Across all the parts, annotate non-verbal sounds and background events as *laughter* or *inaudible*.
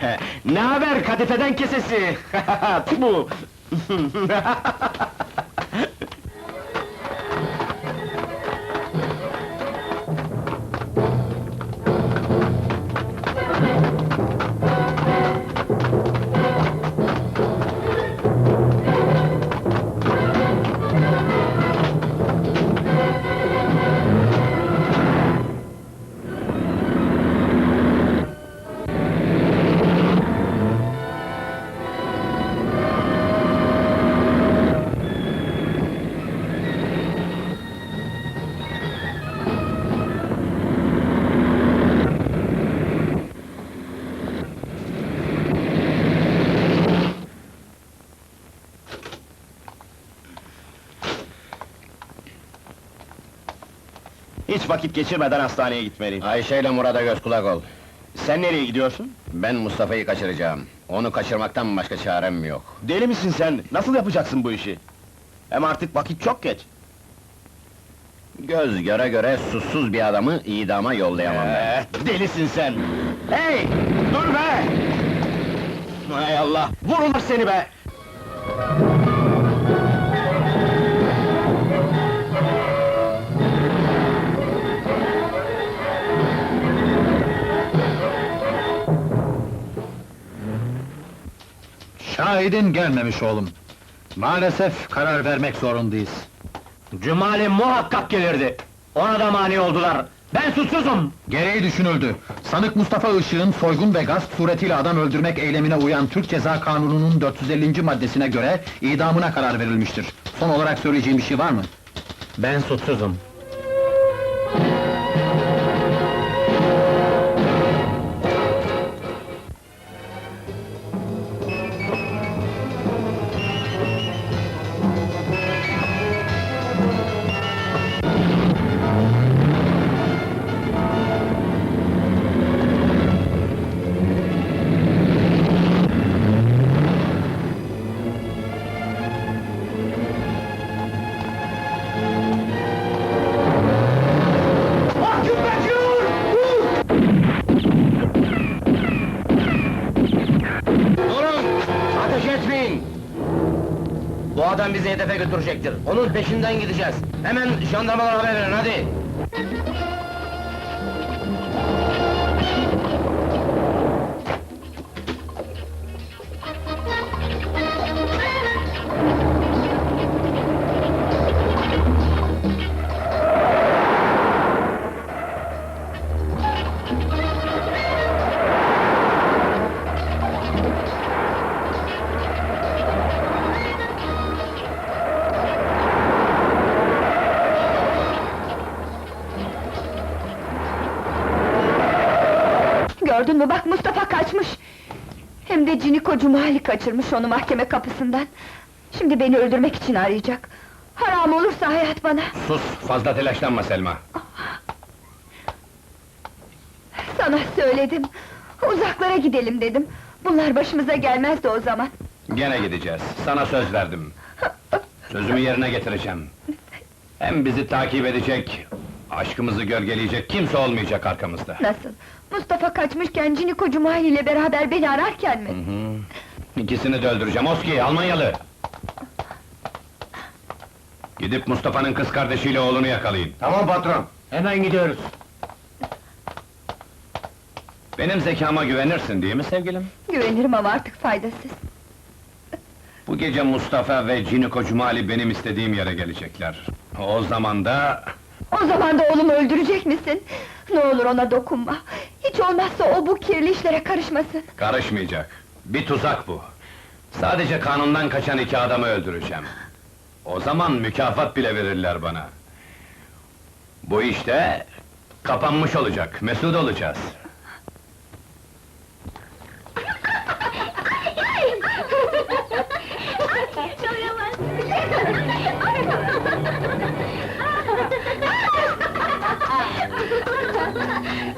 *laughs* ne haber kadifeden kesesi? *laughs* Bu. *laughs* Hiç vakit geçirmeden hastaneye gitmeliyim. Ayşe ile Murat'a göz kulak ol. Sen nereye gidiyorsun? Ben Mustafa'yı kaçıracağım. Onu kaçırmaktan başka çarem yok. Deli misin sen? Nasıl yapacaksın bu işi? Hem artık vakit çok geç. Göz göre göre sussuz bir adamı idama yollayamam ben. Ee, delisin sen! Hey! Dur be! Hay Allah! Vururlar seni be! Şahidin gelmemiş oğlum. Maalesef karar vermek zorundayız. Cumali muhakkak gelirdi! Ona da mani oldular! Ben suçsuzum! Gereği düşünüldü. Sanık Mustafa Işık'ın soygun ve gasp suretiyle adam öldürmek eylemine uyan Türk Ceza Kanunu'nun 450. maddesine göre idamına karar verilmiştir. Son olarak söyleyeceğim bir şey var mı? Ben suçsuzum. Bizi hedefe götürecektir. Onun peşinden gideceğiz. Hemen jandarmalara haber verin, hadi! Gördün mü bak Mustafa kaçmış! Hem de Ciniko Cumali kaçırmış onu mahkeme kapısından. Şimdi beni öldürmek için arayacak. Haram olursa hayat bana. Sus, fazla telaşlanma Selma. Sana söyledim. Uzaklara gidelim dedim. Bunlar başımıza gelmezdi o zaman. Gene gideceğiz, sana söz verdim. *laughs* Sözümü yerine getireceğim. Hem bizi takip edecek, aşkımızı gölgeleyecek kimse olmayacak arkamızda. Nasıl? Mustafa kaçmışken Ciniko Cumali ile beraber beni ararken mi? İkisini de öldüreceğim, Oski, Almanyalı! Gidip Mustafa'nın kız kardeşiyle oğlunu yakalayın. Tamam patron, hemen gidiyoruz. Benim zekama güvenirsin değil mi sevgilim? Güvenirim ama artık faydasız. Bu gece Mustafa ve Ciniko Cumali benim istediğim yere gelecekler. O zaman da... O zaman da oğlumu öldürecek misin? Ne olur ona dokunma. Hiç olmazsa o bu kirli işlere karışmasın. Karışmayacak. Bir tuzak bu. Sadece kanundan kaçan iki adamı öldüreceğim. O zaman mükafat bile verirler bana. Bu işte kapanmış olacak, mesut olacağız.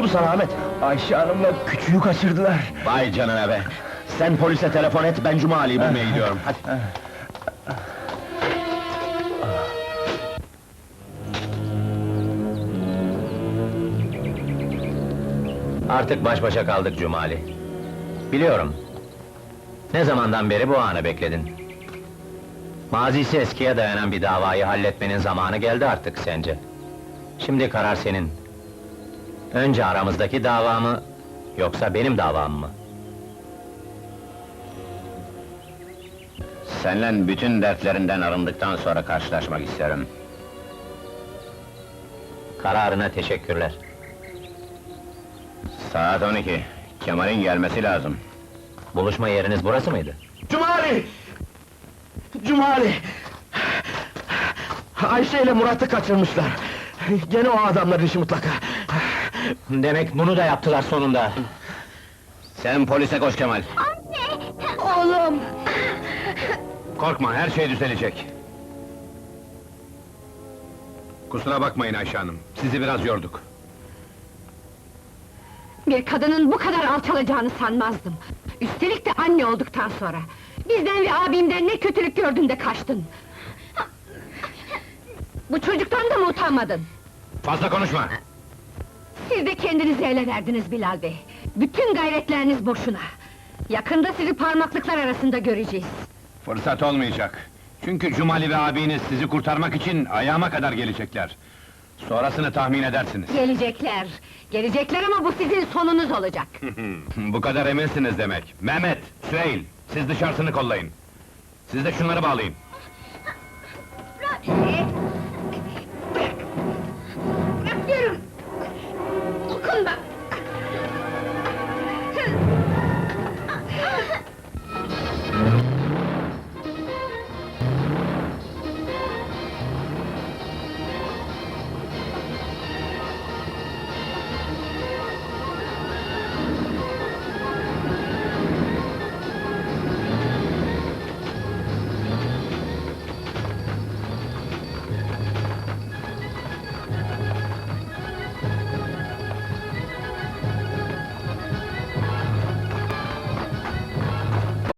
oldu sana Ahmet? Ayşe Hanım'la küçüğü kaçırdılar. Vay canına be! Sen polise telefon et, ben Cuma Ali'yi bulmaya gidiyorum. Hadi. Artık baş başa kaldık Cumali. Biliyorum. Ne zamandan beri bu anı bekledin. Mazisi eskiye dayanan bir davayı halletmenin zamanı geldi artık sence. Şimdi karar senin. Önce aramızdaki dava mı, yoksa benim davam mı? Seninle bütün dertlerinden arındıktan sonra karşılaşmak isterim. Kararına teşekkürler. Saat 12. Kemal'in gelmesi lazım. Buluşma yeriniz burası mıydı? Cuma Ali! Cuma Ali! Ayşe ile Murat'ı kaçırmışlar. Gene o adamların işi mutlaka. Demek bunu da yaptılar sonunda. Sen polise koş Kemal. Oğlum! Korkma, her şey düzelecek. Kusura bakmayın Ayşe Hanım, sizi biraz yorduk. Bir kadının bu kadar alçalacağını sanmazdım. Üstelik de anne olduktan sonra. Bizden ve abimden ne kötülük gördün de kaçtın. Bu çocuktan da mı utanmadın? Fazla konuşma! Siz de kendinizi ele verdiniz Bilal Bey. Bütün gayretleriniz boşuna. Yakında sizi parmaklıklar arasında göreceğiz. Fırsat olmayacak. Çünkü Cumali ve abiniz sizi kurtarmak için ayağıma kadar gelecekler. Sonrasını tahmin edersiniz. Gelecekler. Gelecekler ama bu sizin sonunuz olacak. *laughs* Bu kadar eminsiniz demek. Mehmet, Süheyl, siz dışarısını kollayın. Siz de şunları bağlayın.